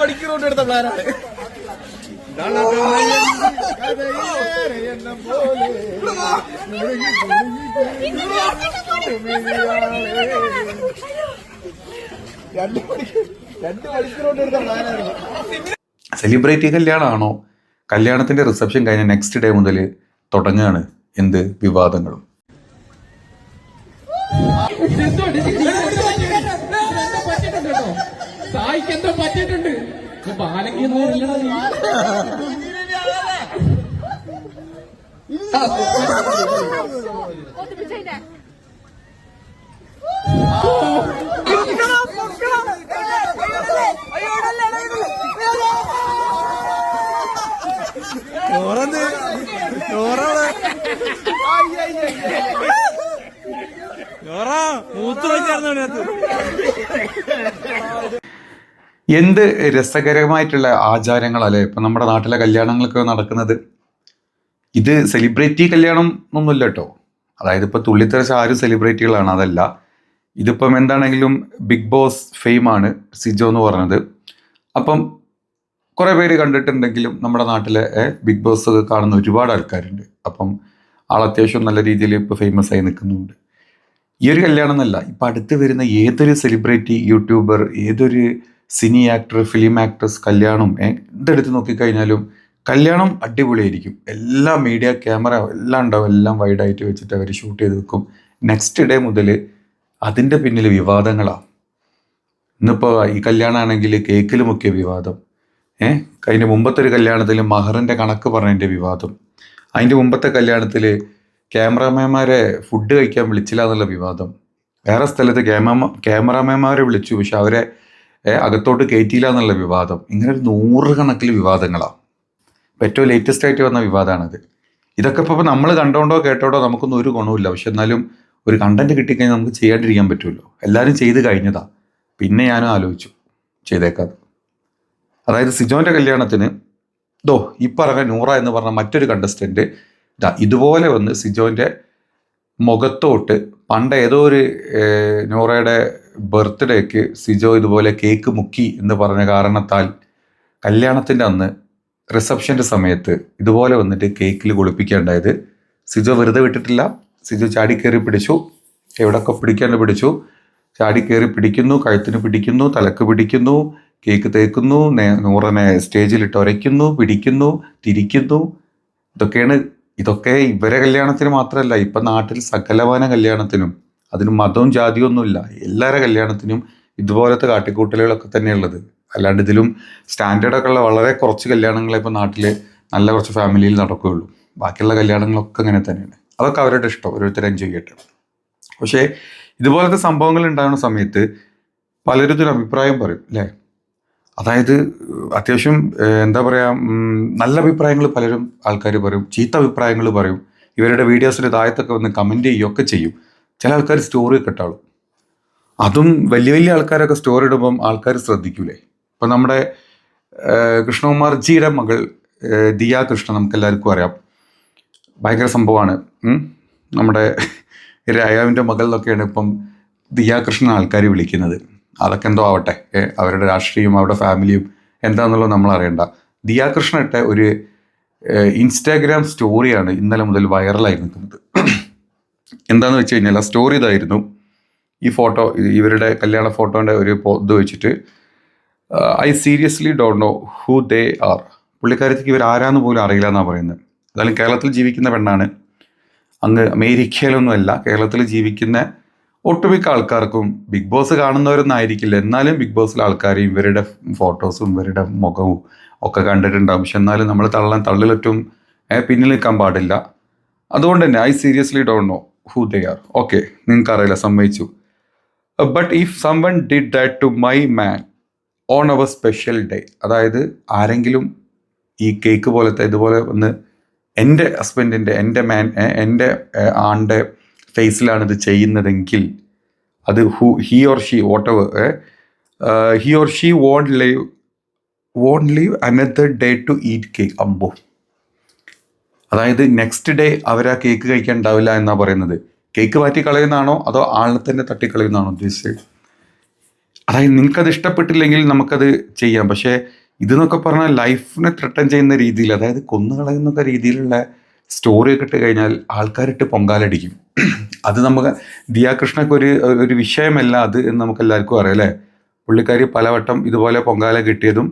മണിക്കൂർ കൊണ്ട് എടുത്ത പ്ലാനാണ് രണ്ട് മണിക്കൂർ രണ്ട് സെലിബ്രിറ്റി കല്യാണമാണോ? കല്യാണത്തിന്റെ റിസപ്ഷൻ കഴിഞ്ഞ നെക്സ്റ്റ് ഡേ മുതൽ തുടങ്ങുകയാണ് എന്ത് വിവാദങ്ങളും. സായിക്ക് എന്തോ പറ്റിയിട്ടുണ്ട്. ബാലയ്ക്ക് ഒന്നും ഇല്ലടാ നീ. നോറന്ന് നോറാണ് നോറ മൂത്ത് വെച്ചായിരുന്നു അതിനകത്ത് എന്ത് രസകരമായിട്ടുള്ള ആചാരങ്ങളല്ലേ? ഇപ്പം നമ്മുടെ നാട്ടിലെ കല്യാണങ്ങളൊക്കെ നടക്കുന്നത്. ഇത് സെലിബ്രിറ്റി കല്യാണം ഒന്നുമില്ല കേട്ടോ. അതായത് ഇപ്പോൾ തുള്ളിത്തെറിച്ച ആരും സെലിബ്രിറ്റികളാണ് അതല്ല. ഇതിപ്പം എന്താണെങ്കിലും ബിഗ് ബോസ് ഫെയിമാണ് സിജോ എന്ന് പറഞ്ഞത്. അപ്പം കുറേ പേര് കണ്ടിട്ടുണ്ടെങ്കിലും നമ്മുടെ നാട്ടിലെ ബിഗ് ബോസ് ഒക്കെ കാണുന്ന ഒരുപാട് ആൾക്കാരുണ്ട്. അപ്പം ആൾ അത്യാവശ്യം നല്ല രീതിയിൽ ഇപ്പോൾ ഫേമസ് ആയി നിൽക്കുന്നുണ്ട്. ഈ ഒരു കല്യാണം എന്നല്ല ഇപ്പം അടുത്ത് വരുന്ന ഏതൊരു സെലിബ്രിറ്റി യൂട്യൂബർ ഏതൊരു സിനി ആക്ടർ ഫിലിം ആക്ട്രസ് കല്യാണം എന്തെടുത്ത് നോക്കിക്കഴിഞ്ഞാലും കല്യാണം അടിപൊളിയായിരിക്കും. എല്ലാ മീഡിയ ക്യാമറ എല്ലാം ഉണ്ടാവും. എല്ലാം വൈഡായിട്ട് വെച്ചിട്ട് അവർ ഷൂട്ട് ചെയ്ത് വെക്കും. നെക്സ്റ്റ് ഡേ മുതൽ അതിന്റെ പിന്നിൽ വിവാദങ്ങളാണ് ഇന്നിപ്പോൾ ഈ കല്യാണമാണെങ്കിൽ കേക്കിൽ വിവാദം. ഏ അതിന്റെ മുമ്പത്തെ ഒരു കല്യാണത്തിൽ മഹറിന്റെ കണക്ക് പറഞ്ഞതിന്റെ വിവാദം. അതിന്റെ മുമ്പത്തെ കല്യാണത്തിൽ ക്യാമറാമാൻമാരെ ഫുഡ് കഴിക്കാൻ വിളിച്ചില്ല എന്നുള്ള വിവാദം. വേറെ സ്ഥലത്ത് ക്യാമറ ക്യാമറാമാൻമാരെ വിളിച്ചു. പക്ഷെ അവരെ അകത്തോട്ട് കയറ്റിയില്ല എന്നുള്ള വിവാദം. ഇങ്ങനെ ഒരു നൂറുകണക്കിൽ വിവാദങ്ങളാണ് ഏറ്റവും ലേറ്റസ്റ്റ് ആയിട്ട് വന്ന വിവാദമാണിത് ഇതൊക്കെ ഇപ്പോൾ നമ്മൾ കണ്ടോണ്ടോ കേട്ടോണ്ടോ നമുക്കൊന്നും ഒരു ഗുണമില്ല പക്ഷെ എന്നാലും ഒരു കണ്ടന്റ് കിട്ടിക്കഴിഞ്ഞാൽ നമുക്ക് ചെയ്യാണ്ടിരിക്കാൻ പറ്റുമല്ലോ. എല്ലാവരും ചെയ്ത് കഴിഞ്ഞതാ. പിന്നെ ഞാനും ആലോചിച്ചു ചെയ്തേക്കാത്. അതായത് സിജോന്റെ കല്യാണത്തിന് ദോ ഈ പറഞ്ഞ നൂറ എന്ന് പറഞ്ഞ മറ്റൊരു കണ്ടസ്റ്റന്റ് ഇതാ ഇതുപോലെ വന്ന് സിജോന്റെ മുഖത്തോട്ട് പണ്ട് ഏതോ ഒരു നോറയുടെ ബർത്ത്ഡേക്ക് സിജോ ഇതുപോലെ കേക്ക് മുക്കി എന്ന് പറഞ്ഞ കാരണത്താൽ കല്യാണത്തിന്റെ അന്ന് റിസപ്ഷന്റെ സമയത്ത് ഇതുപോലെ വന്നിട്ട് കേക്കിൽ കുളിപ്പിക്കേണ്ടായത് സിജോ വെറുതെ വിട്ടിട്ടില്ല. സിജോ ചാടി കയറി പിടിച്ചു. എവിടൊക്കെ പിടിക്കാണ്ട് പിടിച്ചു. ചാടി കയറി പിടിക്കുന്നു കഴുത്തിന് പിടിക്കുന്നു തലക്ക് പിടിക്കുന്നു കേക്ക് തേക്കുന്നു നൂറനെ സ്റ്റേജിലിട്ട് ഉരയ്ക്കുന്നു പിടിക്കുന്നു തിരിക്കുന്നു. ഇതൊക്കെയാണ് ഇതൊക്കെ ഇവരെ കല്യാണത്തിന് മാത്രമല്ല ഇപ്പൊ നാട്ടിൽ സകലവന കല്യാണത്തിനും അതിന് മതവും ജാതിയും ഒന്നുമില്ല എല്ലാവരെ കല്യാണത്തിനും ഇതുപോലത്തെ കാട്ടിക്കൂട്ടലുകളൊക്കെ തന്നെയുള്ളത് അല്ലാണ്ട് ഇതിലും സ്റ്റാൻഡേർഡൊക്കെ ഉള്ള വളരെ കുറച്ച് കല്യാണങ്ങളെ ഇപ്പൊ നാട്ടിൽ നല്ല കുറച്ച് ഫാമിലിയിൽ നടക്കുകയുള്ളൂ. ബാക്കിയുള്ള കല്യാണങ്ങളൊക്കെ അങ്ങനെ തന്നെയാണ്. അതൊക്കെ അവരുടെ ഇഷ്ടം ഓരോരുത്തർ എൻജോയ് ചെയ്യട്ടെ. പക്ഷേ ഇതുപോലത്തെ സംഭവങ്ങൾ ഉണ്ടാകുന്ന സമയത്ത് പലരും ഇതൊരു അഭിപ്രായം പറയും അല്ലേ? അതായത് അത്യാവശ്യം എന്താ പറയുക നല്ല അഭിപ്രായങ്ങൾ പലരും ആൾക്കാർ പറയും ചീത്ത അഭിപ്രായങ്ങൾ പറയും. ഇവരുടെ വീഡിയോസിന്റെ താഴത്തൊക്കെ വന്ന് കമന്റ് ചെയ്യുകയൊക്കെ ചെയ്യും. ചില ആൾക്കാർ സ്റ്റോറി കിട്ടാളും അതും വലിയ വലിയ ആൾക്കാരൊക്കെ സ്റ്റോറി ഇടുമ്പം ആൾക്കാർ ശ്രദ്ധിക്കൂലേ? ഇപ്പം നമ്മുടെ കൃഷ്ണകുമാർജിയുടെ മകൾ ദിയ കൃഷ്ണ നമുക്ക് എല്ലാവർക്കും അറിയാം. ഭയങ്കര സംഭവമാണ്. നമ്മുടെ രായാവിന്റെ മകൾ എന്നൊക്കെയാണ് ഇപ്പം ദിയ കൃഷ്ണൻ ആൾക്കാർ വിളിക്കുന്നത്. അതൊക്കെ എന്തോ ആവട്ടെ അവരുടെ രാഷ്ട്രീയവും അവരുടെ ഫാമിലിയും എന്താണെന്നുള്ളത് നമ്മൾ അറിയണ്ട. ദിയാകൃഷ്ണ ഇട്ട ഒരു ഇൻസ്റ്റാഗ്രാം സ്റ്റോറിയാണ് ഇന്നലെ മുതൽ വൈറലായി നിൽക്കുന്നത്. എന്താന്ന് വെച്ച് കഴിഞ്ഞാൽ ആ സ്റ്റോറി ഇതായിരുന്നു. ഈ ഫോട്ടോ ഇവരുടെ കല്യാണ ഫോട്ടോന്റെ ഒരു ഇത് വെച്ചിട്ട് I seriously don't know who they are. പുള്ളിക്കാരത്തേക്ക് ഇവർ ആരാന്ന് പോലും അറിയില്ല എന്നാണ് പറയുന്നത്. എന്തായാലും കേരളത്തിൽ ജീവിക്കുന്ന പെണ്ണാണ്. അങ്ങ് അമേരിക്കയിലൊന്നുമല്ല കേരളത്തിൽ ജീവിക്കുന്ന ഒട്ടുമിക്ക ആൾക്കാർക്കും ബിഗ് ബോസ് കാണുന്നവരൊന്നും ആയിരിക്കില്ല എന്നാലും ബിഗ് ബോസിലെ ആൾക്കാർ ഇവരുടെ ഫോട്ടോസും ഇവരുടെ മുഖവും ഒക്കെ കണ്ടിട്ടുണ്ടാകും പക്ഷെ എന്നാലും നമ്മൾ തള്ളാൻ തള്ളിലറ്റും പിന്നിൽ നിൽക്കാൻ പാടില്ല. അതുകൊണ്ട് തന്നെ I seriously don't know who they are. Okay നിങ്ങൾക്ക് അറിയില്ല സമ്മതിച്ചു. But if someone did that to my man on our special day അതായത് ആരെങ്കിലും ഈ കേക്ക് പോലത്തെ ഇതുപോലെ ഒന്ന് എന്റെ ഹസ്ബൻഡിന്റെ എന്റെ മാൻ എന്റെ ആണ്ടെ ഫേസിലാണ് ഇത് ചെയ്യുന്നതെങ്കിൽ അത് who he or she whatever he or she won't leave won't leave another day to eat cake അമ്പോ. അതായത് നെക്സ്റ്റ് ഡേ അവർ ആ കേക്ക് കഴിക്കാൻ ഉണ്ടാവില്ല എന്നാണ് പറയുന്നത്. കേക്ക് മാറ്റി കളയുന്നതാണോ അതോ ആളിനെ തന്നെ തട്ടിക്കളയുന്നതാണോ ഉദ്ദേശിച്ചത്? അതായത് നിങ്ങൾക്കത് ഇഷ്ടപ്പെട്ടില്ലെങ്കിൽ നമുക്കത് ചെയ്യാം. പക്ഷേ ഇതെന്നൊക്കെ പറഞ്ഞാൽ ലൈഫിനെ ത്രട്ടൻ ചെയ്യുന്ന രീതിയിൽ അതായത് കൊന്നുകളയുന്ന രീതിയിലുള്ള സ്റ്റോറിയൊക്കെ ഇട്ട് കഴിഞ്ഞാൽ ആൾക്കാരിട്ട് പൊങ്കാലടിക്കും. അത് നമുക്ക് ദിയാകൃഷ്ണക്ക് ഒരു ഒരു വിഷയമല്ല അത് എന്ന് നമുക്ക് എല്ലാവർക്കും അറിയാം അല്ലേ? പുള്ളിക്കാരി പലവട്ടം ഇതുപോലെ പൊങ്കാല കിട്ടിയതും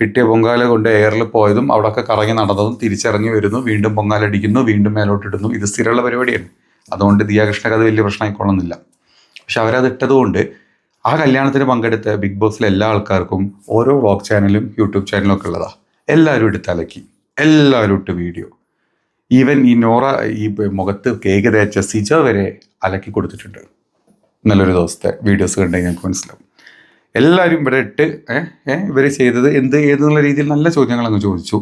കിട്ടിയ പൊങ്കാല കൊണ്ട് എയറിൽ പോയതും അവിടെയൊക്കെ കറങ്ങി നടന്നതും തിരിച്ചിറങ്ങി വരുന്നു വീണ്ടും പൊങ്കാല അടിക്കുന്നു വീണ്ടും മേലോട്ടിടുന്നു ഇത് സ്ഥിരമുള്ള പരിപാടിയാണ്. അതുകൊണ്ട് ദിയാകൃഷ്ണക്ക് അത് വലിയ പ്രശ്നമായിക്കൊള്ളുന്നില്ല. പക്ഷെ അവരത് ഇട്ടതുകൊണ്ട് ആ കല്യാണത്തിന് പങ്കെടുത്ത ബിഗ് ബോസിലെ എല്ലാ ആൾക്കാർക്കും ഓരോ വ്ളോഗ് ചാനലും യൂട്യൂബ് ചാനലും ഒക്കെ ഉള്ളതാണ് എല്ലാവരും എടുത്ത് അലക്കി എല്ലാവരും ഇട്ട് വീഡിയോ. ഈവൻ ഈ നോറ ഈ മുഖത്ത് കേക്ക് തേച്ച സിജ വരെ അലക്കി കൊടുത്തിട്ടുണ്ട്. നല്ലൊരു ദിവസത്തെ വീഡിയോസ് കണ്ടു ഞങ്ങൾക്ക് മനസ്സിലാവും. എല്ലാവരും ഇവിടെ ഇട്ട് ഇവർ ചെയ്തത് എന്ത് ഏതെന്നുള്ള രീതിയിൽ നല്ല ചോദ്യങ്ങൾ അങ്ങ് ചോദിച്ചു.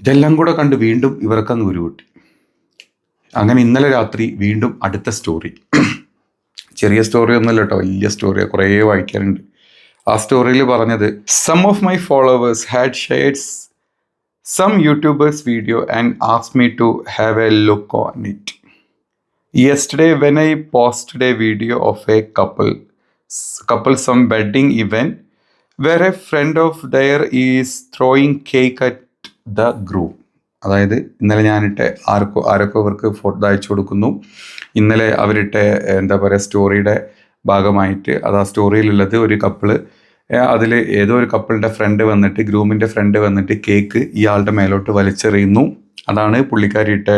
ഇതെല്ലാം കൂടെ കണ്ട് വീണ്ടും ഇവർക്കങ്ങ് ഉരുകൂട്ടി അങ്ങനെ ഇന്നലെ രാത്രി വീണ്ടും അടുത്ത സ്റ്റോറി ചെറിയ സ്റ്റോറി ഒന്നുമല്ല കേട്ടോ വലിയ സ്റ്റോറി കുറേ വായിക്കാറുണ്ട് ആ സ്റ്റോറിയിൽ പറഞ്ഞത് some of my followers had shares some YouTuber's video and asked me to have a look on it. Yesterday, when I posted a video of a couple, couple some wedding event, where a friend of their is throwing cake at the groom. അതായത് ഇന്നലെ ഞാനിട്ട് ആർക്കോ ആരൊക്കെ അവർക്ക് photo അയച്ചു കൊടുക്കുന്നു ഇന്നലെ അവരിട്ട് എന്താ പറയുക സ്റ്റോറിയുടെ ഭാഗമായിട്ട് അത് ആ സ്റ്റോറിയിലുള്ളത് ഒരു കപ്പിൾ അതിൽ ഏതോ ഒരു കപ്പിളിന്റെ ഫ്രണ്ട് വന്നിട്ട് ഗ്രൂമിന്റെ ഫ്രണ്ട് വന്നിട്ട് കേക്ക് ഇയാളുടെ മേലോട്ട് വലിച്ചെറിയുന്നു. അതാണ് പുള്ളിക്കാരിയിട്ട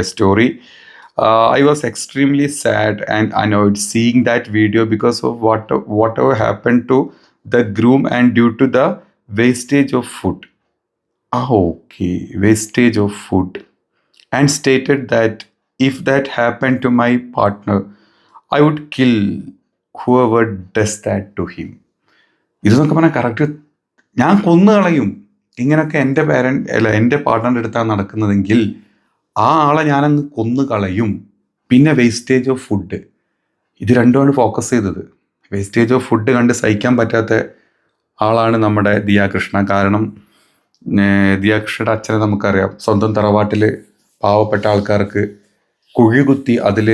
story I was extremely sad and annoyed seeing that video because of what whatever happen to the groom and due to the wastage of food ആ okay wastage of food and stated that if that that to my partner I would kill kill whoever does that to him. ഇതെന്നൊക്കെ പറഞ്ഞാൽ correct ഞാൻ കൊന്നു കളയും ഇങ്ങനൊക്കെ എന്റെ parent അല്ല എന്റെ പാർട്ട്ണറിന്റെ അടുത്താണ് നടക്കുന്നതെങ്കിൽ ആ ആളെ ഞാനങ്ങ് കൊന്നു കളയും പിന്നെ വേസ്റ്റേജ് ഓഫ് ഫുഡ് ഇത് രണ്ടുമാണ് ഫോക്കസ് ചെയ്തത്. വേസ്റ്റേജ് ഓഫ് ഫുഡ് കണ്ട് സഹിക്കാൻ പറ്റാത്ത ആളാണ് നമ്മുടെ ദിയാകൃഷ്ണ കാരണം ദിയാകൃഷ്ണയുടെ അച്ഛനെ നമുക്കറിയാം. സ്വന്തം തറവാട്ടിൽ പാവപ്പെട്ട ആൾക്കാർക്ക് കുഴി കുത്തി അതിൽ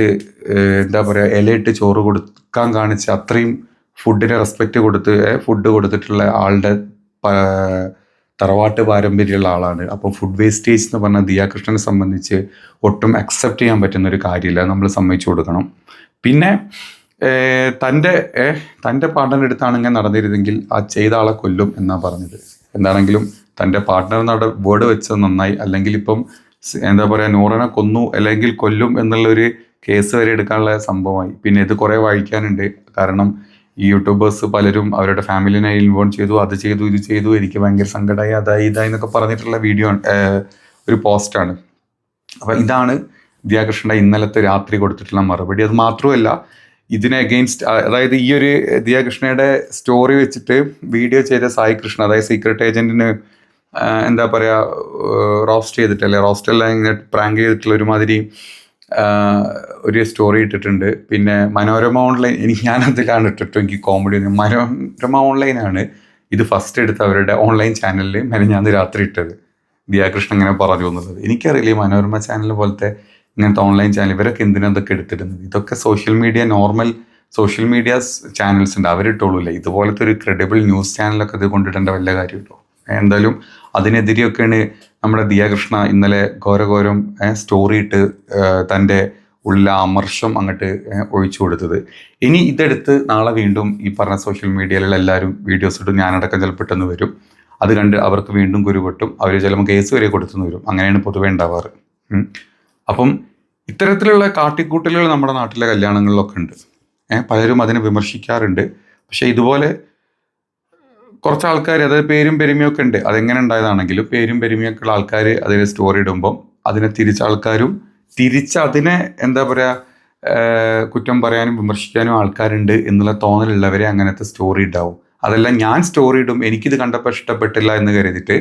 എന്താ പറയുക ഇലയിട്ട് ചോറ് കൊടുക്കാൻ കാണിച്ച് അത്രയും ഫുഡിന് റെസ്പെക്റ്റ് കൊടുത്ത് ഫുഡ് കൊടുത്തിട്ടുള്ള ആളുടെ തറവാട്ട് പാരമ്പര്യമുള്ള ആളാണ്. അപ്പോൾ ഫുഡ് വേസ്റ്റേജ് എന്ന് പറഞ്ഞാൽ ദിയാകൃഷ്ണനെ സംബന്ധിച്ച് ഒട്ടും അക്സെപ്റ്റ് ചെയ്യാൻ പറ്റുന്ന ഒരു കാര്യമില്ല നമ്മൾ സമ്മതിച്ചു കൊടുക്കണം. പിന്നെ തന്റെ തന്റെ അടുത്താണ് ഇങ്ങനെ നടന്നിരുന്നെങ്കിൽ ആ ചെയ്ത ആളെ കൊല്ലും എന്നാണ് പറഞ്ഞത്. എന്താണെങ്കിലും തന്റെ പാർട്ട്ണർ നട വേർഡ് വെച്ചത് നന്നായി. അല്ലെങ്കിൽ ഇപ്പം എന്താ പറയുക നൂറനെ കൊന്നു അല്ലെങ്കിൽ കൊല്ലും എന്നുള്ളൊരു കേസ് വരെ എടുക്കാനുള്ള സംഭവമായി. പിന്നെ ഇത് കുറേ വായിക്കാനുണ്ട്. കാരണം ഈ യൂട്യൂബേഴ്സ് പലരും അവരുടെ ഫാമിലിനെ ഇൻവോൾവ് ചെയ്തു അത് ചെയ്തു ഇത് ചെയ്തു എനിക്ക് ഭയങ്കര സങ്കടമായി അതായി ഇതായി എന്നൊക്കെ പറഞ്ഞിട്ടുള്ള വീഡിയോ ഒരു പോസ്റ്റാണ് അപ്പോൾ ഇതാണ് ദിയാകൃഷ്ണന്റെ ഇന്നലത്തെ രാത്രി കൊടുത്തിട്ടുള്ള മറുപടി. അത് മാത്രമല്ല ഇതിനെ അഗെയിൻസ്റ്റ് അതായത് ഈ ഒരു ദിയാകൃഷ്ണയുടെ സ്റ്റോറി വെച്ചിട്ട് വീഡിയോ ചെയ്ത സായി കൃഷ്ണ അതായത് സീക്രട്ട് ഏജന്റിന് എന്താ പറയുക റോസ്റ്റ് ചെയ്തിട്ടല്ലേ? റോസ്റ്റ് അല്ല ഇങ്ങനെ പ്രാങ്ക് ചെയ്തിട്ടുള്ള ഒരുമാതിരി ഒരു സ്റ്റോറി ഇട്ടിട്ടുണ്ട്. പിന്നെ മനോരമ ഓൺലൈൻ എനിക്ക് ഞാനതിലാണ് ഇട്ടിട്ടു എനിക്ക് കോമഡി മനോരമ ഓൺലൈനാണ് ഇത് ഫസ്റ്റ് എടുത്ത് അവരുടെ ഓൺലൈൻ ചാനലിൽ മെനഞ്ഞാന്ന് രാത്രി ഇട്ടത്. ദിയാകൃഷ്ണൻ ഇങ്ങനെ പറഞ്ഞു എന്നുള്ളത് എനിക്കറിയില്ല ഈ മനോരമ ചാനൽ പോലത്തെ ഇങ്ങനത്തെ ഓൺലൈൻ ചാനൽ ഇവരൊക്കെ എന്തിനാ ഇതൊക്കെ എടുത്തിടുന്നത്? ഇതൊക്കെ social media normal social media channels ഉണ്ട്. അവരിട്ടോളൂല്ലേ? ഇതുപോലത്തെ ഒരു ക്രെഡിബിൾ ന്യൂസ് ചാനലൊക്കെ ഇത് കൊണ്ടിടേണ്ട വല്ല കാര്യമുണ്ടോ? എന്തായാലും അതിനെതിരെയൊക്കെയാണ് നമ്മുടെ ദിയാകൃഷ്ണ ഇന്നലെ ഘോരഘോരം സ്റ്റോറി ഇട്ട് തന്റെ ഉള്ള അമർഷം അങ്ങോട്ട് ഒഴിച്ചു കൊടുത്തത്. ഇനി ഇതെടുത്ത് നാളെ വീണ്ടും ഈ പറഞ്ഞ സോഷ്യൽ മീഡിയയിലുള്ള എല്ലാവരും വീഡിയോസ് ഇട്ടും ഞാനടക്കം ചിലപ്പെട്ടെന്ന് വരും. അത് കണ്ട് അവർക്ക് വീണ്ടും കുരുപൊട്ടും അവർ ചിലപ്പോൾ കേസ് വരെ കൊടുത്തു വരും. അങ്ങനെയാണ് പൊതുവേ ഉണ്ടാവാറ്. അപ്പം ഇത്തരത്തിലുള്ള കാട്ടിക്കൂട്ടലുകൾ നമ്മുടെ നാട്ടിലെ കല്യാണങ്ങളിലൊക്കെ ഉണ്ട്. പലരും അതിനെ വിമർശിക്കാറുണ്ട്. പക്ഷേ ഇതുപോലെ കുറച്ച് ആൾക്കാർ അതായത് പേരും പെരുമയൊക്കെ ഉണ്ട്. അതെങ്ങനെ ഉണ്ടായതാണെങ്കിലും പേരും പെരുമയൊക്കെ ഉള്ള ആൾക്കാർ അതിൽ സ്റ്റോറി ഇടുമ്പം അതിനെ തിരിച്ച ആൾക്കാരും തിരിച്ച് അതിനെ എന്താ പറയുക കുറ്റം പറയാനും വിമർശിക്കാനും ആൾക്കാരുണ്ട് എന്നുള്ള തോന്നലുള്ളവരെ അങ്ങനത്തെ സ്റ്റോറി ഉണ്ടാവും അതെല്ലാം ഞാൻ സ്റ്റോറി ഇടും എനിക്കിത് കണ്ടപ്പോൾ ഇഷ്ടപ്പെട്ടില്ല എന്ന് കരുതിയിട്ട്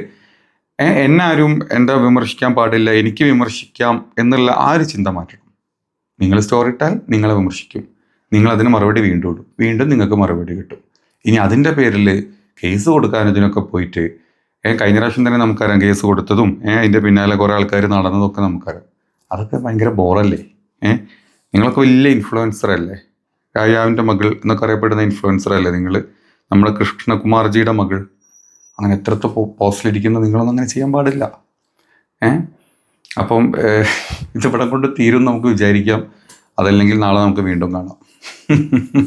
എന്നാരും എന്താ വിമർശിക്കാൻ പാടില്ല എനിക്ക് വിമർശിക്കാം എന്നുള്ള ആ ഒരു ചിന്ത മാറ്റണം നിങ്ങൾ സ്റ്റോറി ഇട്ടാൽ നിങ്ങളെ വിമർശിക്കും. നിങ്ങൾ അതിന് മറുപടി വീണ്ടും ഇടും. വീണ്ടും നിങ്ങൾക്ക് മറുപടി കിട്ടും. ഇനി അതിന്റെ പേരിൽ കേസ് കൊടുക്കാൻ ഇതിനൊക്കെ പോയിട്ട് ഏഹ് കഴിഞ്ഞ പ്രാവശ്യം തന്നെ നമുക്കറിയാം കേസ് കൊടുത്തതും ഏഹ് അതിന്റെ പിന്നാലെ കുറേ ആൾക്കാർ നടന്നതൊക്കെ നമുക്കറിയാം. അതൊക്കെ ഭയങ്കര ബോറല്ലേ? ഏഹ് നിങ്ങളൊക്കെ വലിയ ഇൻഫ്ലുവൻസർ അല്ലേ? രാജാവിന്റെ മകൾ എന്നൊക്കെ അറിയപ്പെടുന്ന ഇൻഫ്ലുവൻസർ അല്ലേ നിങ്ങൾ നമ്മുടെ കൃഷ്ണകുമാർജിയുടെ മകൾ. അങ്ങനെ എത്രത്തെ പോസ്റ്റിലിരിക്കുന്ന നിങ്ങളൊന്നും അങ്ങനെ ചെയ്യാൻ പാടില്ല. ഏ അപ്പം ഇതിവിടെ കൊണ്ട് തീരും നമുക്ക് വിചാരിക്കാം. അതല്ലെങ്കിൽ നാളെ നമുക്ക് വീണ്ടും കാണാം.